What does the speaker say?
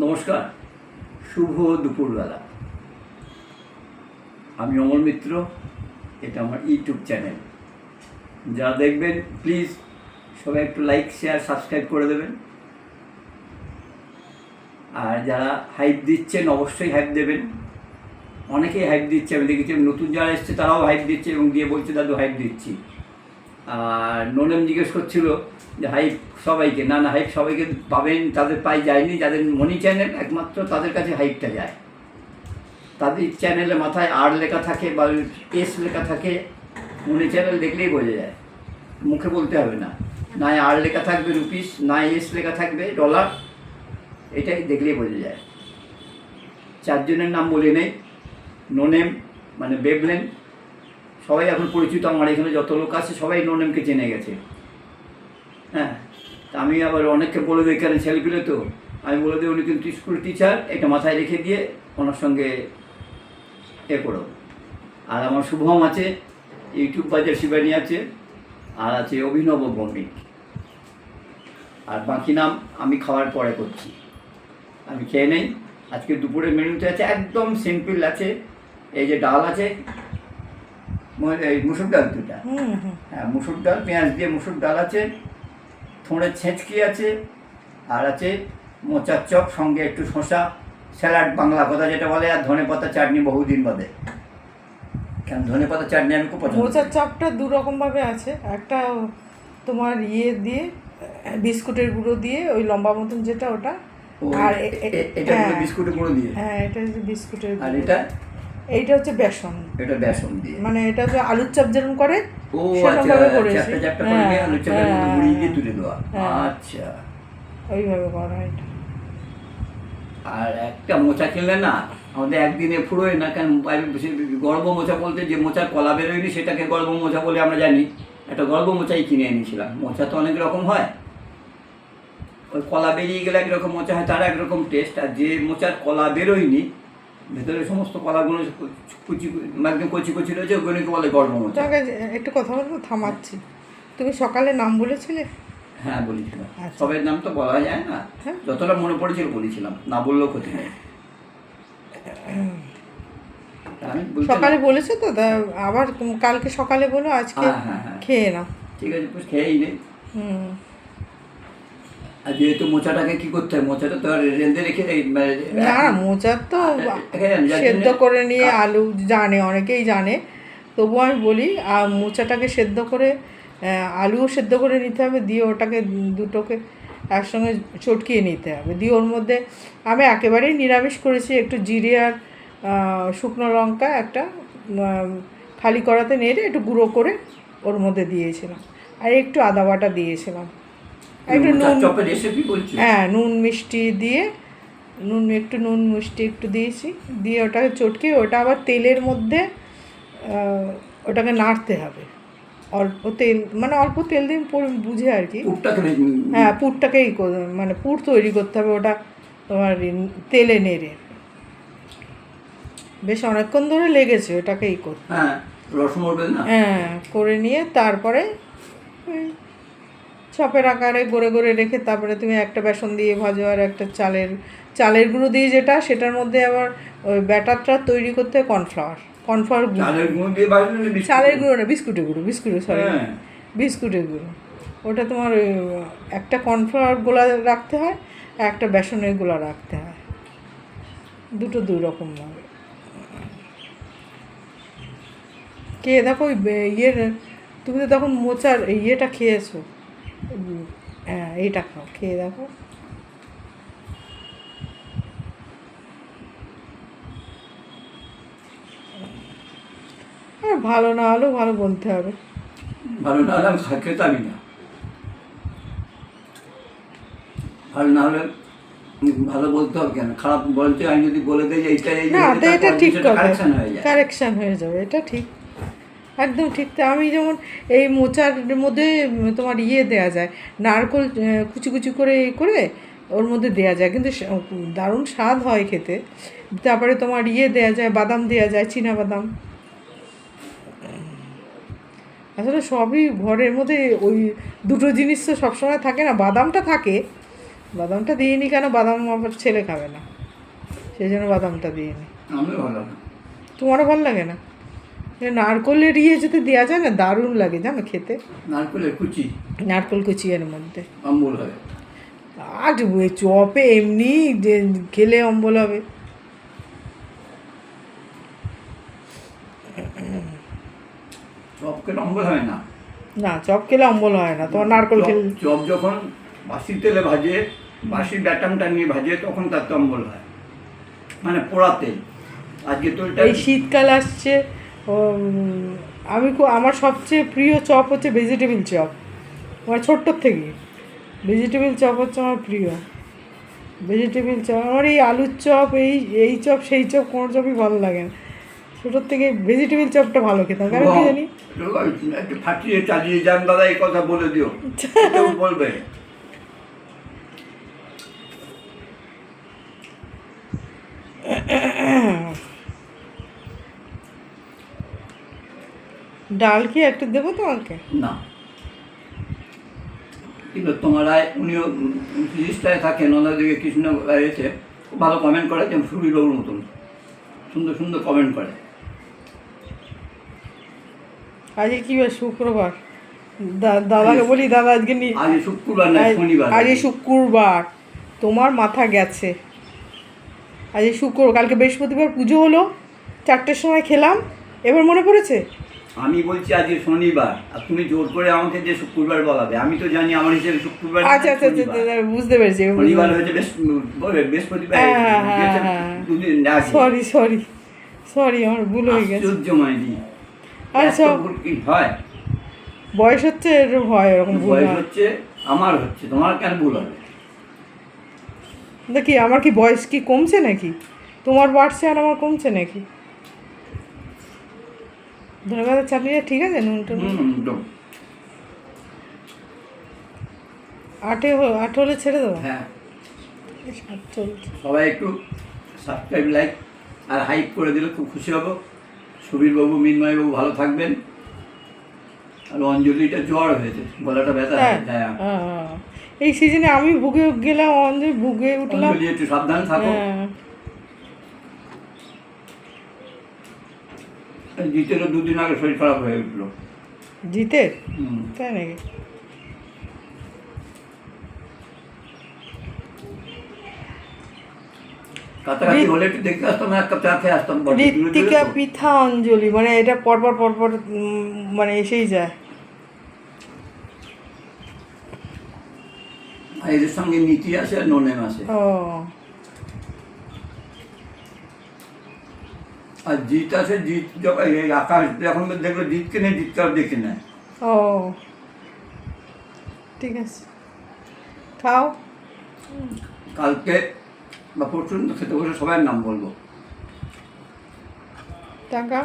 নমস্কার, শুভ দুপুরবেলা। আমি অমল মিত্র, এটা আমার ইউটিউব চ্যানেল। যারা দেখবেন প্লিজ সবাই একটু লাইক শেয়ার সাবস্ক্রাইব করে দেবেন। আর যারা হাইপ দিচ্ছেন, অবশ্যই হাইপ দেবেন। অনেকেই হাইপ দিচ্ছে, আমি দেখেছি নতুন যারা এসছে, তারাও হাইপ দিচ্ছে এবং দিয়ে বলছে, দাদু হাইপ দিচ্ছি। আর নোনেম জিজ্ঞেস করছিল যে হাইপ সবাইকে না না হাইপ সবাইকে পাবেন তাদের পাই যায়নি, যাদের মনি চ্যানেল একমাত্র তাদের কাছে হাইপটা যায়। তাদের চ্যানেলে মাথায় আর লেখা থাকে বা এস লেখা থাকে মনি চ্যানেল দেখলেই বোঝা যায়। মুখে বলতে হবে না। না আর লেখা থাকবে রুপিস না এস লেখা থাকবে ডলার এটাই দেখলেই বোঝা যায়। চারজনের নাম বলে নেই। নোনেম মানে বেবলেন সবাই এখন পরিচিত, আমার এখানে যত লোক আছে, সবাই নোনেমকে চেনে গেছে। হ্যাঁ তা আমি আবার অনেককে বলে দিই এখানে ছেলেপিলে তো? আমি বলে দিই উনি কিন্তু স্কুল টিচার এটা মাথায় রেখে দিয়ে ওনার সঙ্গে এ করো। আর আমার শুভম আছে ইউটিউব বাজার শিবানী আছে আর আছে অভিনব ভৌমিক। আর বাকি নাম আমি খাওয়ার পরে করছি। আমি খেয়ে নেই। আজকে দুপুরের মেনুতে আছে একদম সিম্পল আছে এই যে ডাল আছে এই মুসুর ডাল দুটা। হ্যাঁ মুসুর ডাল পেঁয়াজ দিয়ে মুসুর ডাল আছে থোঁড়ের ছেঁচকি আছে আর আছে মোচার চপ সঙ্গে একটু শসা স্যালাড বাংলা কথা যেটা বলে আর ধনে পাতা চাটনি বহুদিন বাদে। কেন ধনে পাতা চাটনি আমি খুব পছন্দ মোচার চপটা চাপটা দু রকম ভাবে আছে। একটা তোমার ইয়ে দিয়ে বিস্কুটের গুঁড়ো দিয়ে ওই লম্বা মতন যেটা ওটা আর এটা হ্যাঁ। বিস্কুটের গুঁড়ো দিয়ে? হ্যাঁ এটা বিস্কুটের আর এটা? এইটা হচ্ছে বেসন। এটা বেসন দিয়ে। মানে এটা হচ্ছে আলুর চপ যেরকম করে ও আচ্ছা করেছি। চ্যাপটা চ্যাপটা করে হ্যাঁ, আলু চাপের মধ্যে হ্যাঁ, মুড়ি দিয়ে তুলে দেওয়া। হ্যাঁ। আচ্ছা। ওইভাবে করা এটা। আর একটা মোচা কিনলে না আমাদের একদিনে ফুরোয় না কারণ বাইরে বসে- গর্ব মোচা বলতে যে মোচার কলা বেরোয়নি সেটাকে গর্ব মোচা বলে আমরা জানি। একটা গর্ব মোচাই কিনে এনেছিলাম। মোচা তো অনেক রকম হয়। ওই কলা বেরিয়ে গেলে একরকম মোচা হয় তার একরকম টেস্ট আর যে মোচার কলা বেরোয়নি ভেতরে সমস্ত কলাগুলো কুচি একদম কচি কচি রয়েছে ওগুলোকে বলে গর্ব তোমাকে একটু কথা বলব থামাচ্ছি। তুমি সকালে নাম বলেছিলে? হ্যাঁ বলেছিলাম। আচ্ছা। সবের নাম তো বলা যায় না। হ্যাঁ। যতটা মনে পড়েছিল বলেছিলাম না বললেও ক্ষতি নেই। সকালে বলেছ তো আবার কালকে সকালে বলো আজকে হ্যাঁ, হ্যাঁ। খেয়ে নাও। ঠিক আছে খেয়েই নেই হুম। আর যেহেতু মোচাটাকে কি করতে হয়? মোচাটা তো আর রেঁধে রেখে মানে, না মোচার তো সেদ্ধ করে নিয়ে আলু জানে অনেকেই জানে। তবু আমি বলি আর মোচাটাকে সেদ্ধ করে আলুও সেদ্ধ করে নিতে হবে দিয়ে ওটাকে দুটোকে একসঙ্গে চটকিয়ে নিতে হবে। দিয়ে ওর মধ্যে আমি একেবারেই নিরামিষ করেছি একটু জিরে আর শুকনো লঙ্কা একটা খালি কড়াতে নেড়ে একটু গুঁড়ো করে ওর মধ্যে দিয়েছিলাম। আর একটু আদা বাটা দিয়েছিলাম। একটু নুন চপের রেসিপি বলছি হ্যাঁ নুন মিষ্টি দিয়ে নুন একটু নুন মিষ্টি একটু দিয়েছি। দিয়ে ওটাকে চটকে ওটা আবার তেলের মধ্যে ওটাকে নাড়তে হবে। অল্প তেল মানে অল্প তেল দিয়ে পুরো বুঝে আর কি। হ্যাঁ পুরটাকেই মানে পুর তৈরি করতে হবে ওটা তোমার তেলে নেড়ে। বেশ অনেকক্ষণ ধরে লেগেছে ওটাকেই করতে হ্যাঁ হ্যাঁ করে নিয়ে তারপরে চপের আকারে গড়ে গড়ে রেখে তারপরে তুমি একটা বেসন দিয়ে ভাজো আর একটা চালের চালের গুঁড়ো দিয়ে যেটা সেটার মধ্যে আবার ওই ব্যাটারটা তৈরি করতে কর্নফ্লাওয়ার কর্নফ্লাওয়ার গুঁড়ো। চালের গুঁড়ো না চালের গুঁড়ো না বিস্কুটের গুঁড়ো বিস্কুটের সরি হ্যাঁ। বিস্কুটের গুঁড়ো। ওটা তোমার একটা কর্নফ্লাওয়ার গোলা রাখতে হয় আর একটা বেসনের গোলা রাখতে হয়। দুটো দুই রকম ভাবে কে দেখো ইয়ের তুমি তো তখন মোচার ইয়েটা খেয়েছো। হ্যাঁ এইটা খাও খেয়ে দেখো। ভালো না হলেও ভালো বলতে হবে। ভালো না হলে আমি খেতামই না। ভালো না হলে ভালো বলতে হবে কেন? খারাপ বলতে আমি যদি বলে দিই এইটা এই না এটা ঠিক কারেকশন হয়ে কারেকশন হয়ে যাবে এটা ঠিক। একদম ঠিক তো আমি যেমন এই মোচার মধ্যে তোমার ইয়ে দেওয়া যায় নারকোল কুচি কুচি করে করে ওর মধ্যে দেওয়া যায়। কিন্তু দারুণ স্বাদ হয় খেতে। তারপরে তোমার ইয়ে দেওয়া যায় বাদাম দেওয়া যায় চীনা বাদাম। আসলে সবই ঘরের মধ্যে ওই দুটো জিনিস তো সবসময় থাকে না বাদামটা থাকে। বাদামটা দিইনি কেন? বাদাম আমার ছেলে খাবে না। সেই জন্য বাদামটা দিইনি। ভালো তোমারও ভালো লাগে না? নারকলের ইয়ে যদি দেওয়া যায় না দারুণ লাগে জানো খেতে। নারকেলের কুচি। নারকল কুচিয়ের মধ্যে। আম্বুল হয় আর চপে এমনি যে খেলে অম্বল হবে। চপ খেলে অম্বল হয় না। না চপ খেলে অম্বল হয় না তোমার নারকল চপ- খেলে চপ যখন বাসি তেলে ভাজে বাসি ব্যাটামটা নিয়ে ভাজে তখন তার তো অম্বল হয়। মানে পোড়া তেল। আজকে তো এই শীতকাল আসছে আমি আমার সবচেয়ে প্রিয় চপ হচ্ছে ভেজিটেবিল চপ। আমার ছোট্টোর থেকে। ভেজিটেবিল চপ হচ্ছে আমার প্রিয়। ভেজিটেবিল চপ আমার এই আলুর চপ এই এই চপ সেই চপ কোনো চপই ভালো লাগে না। ছোটোর থেকে ভেজিটেবিল চপটা ভালো খেতাম। কারণ কি জানি? একটু- ফাটিয়ে চালিয়ে যান দাদা এই কথা বলে দিও। বলবে। ডাল কি একটু দেবো তোমাকে? না। কিন্তু তোমার উনিও জিনিসটায় থাকেন ওনার দিকে কৃষ্ণ এসে ভালো কমেন্ট করে যেমন সুরিবাবুর মতন। সুন্দর সুন্দর কমেন্ট করে। আজকে কি বার শুক্রবার? দা- দাদাকে বলি দাদা আজকে নি আজ শুক্রবার না আজ- শনিবার। আজকে শুক্রবার। তোমার মাথা গেছে। আজকে শুক্র কালকে বৃহস্পতিবার পুজো হলো। চারটের সময় খেলাম। এবার মনে পড়েছে? আমি বলছি আজকে শনিবার আর তুমি জোর করে আমাকে যে শুক্রবার বলাবে আমি তো জানি আমার হিসেবে শুক্রবার আচ্ছা আচ্ছা আচ্ছা। আচ্ছা, বুঝতে পেরেছি শনিবার হয়েছে বেশ বৃহস্পতিবার হ্যাঁ, হ্যাঁ, হ্যাঁ। দুদিন সরি সরি সরি আমার ভুল হয়ে গেছে। আশ্চর্য মাইনি আচ্ছা। হয়? বয়স হচ্ছে এরকম হয় এরকম ভুল বয়স হচ্ছে আমার হচ্ছে তোমার কেন ভুল হবে? দেখি আমার কি বয়স কি কমছে নাকি? তোমার বাড়ছে আর আমার কমছে নাকি? ধন্যবাদ চাটনিটা ঠিক আছে? নুন টুন? হুম একদম। আটে আট হলে ছেড়ে দেবো? হ্যাঁ। সবাই একটু সাবস্ক্রাইব লাইক আর হাইপ করে দিলে খুব খুশি হব। সুবীরবাবু মিনময়বাবু ভালো থাকবেন। আর অঞ্জলিটা জ্বর হয়েছে গলাটা ব্যথা হ্যাঁ হ্যাঁ হ্যাঁ। এই সিজনে আমি ভুগে গেলাম অঞ্জলি ভুগে উঠলাম। অঞ্জলি একটু সাবধান থাকো। জিতেরও দুদিন আগে শরীর খারাপ হয়ে উঠল জিতে? হুম। তাই নাকি? ঋত্বিকা। মানে এটা পরপর পরপর মানে এসেই যায়। এদের সঙ্গে নীতি আছে আর নোনেম আছে ও। আর জিত আছে জিত যখন এই আকাশ যখন দেখল জিতকে নেই জিতকে আর দেখে নেয় ও ঠিক আছে খাও কালকে বা পরশু দিন তো খেতে বসে সবার নাম বলব টাকা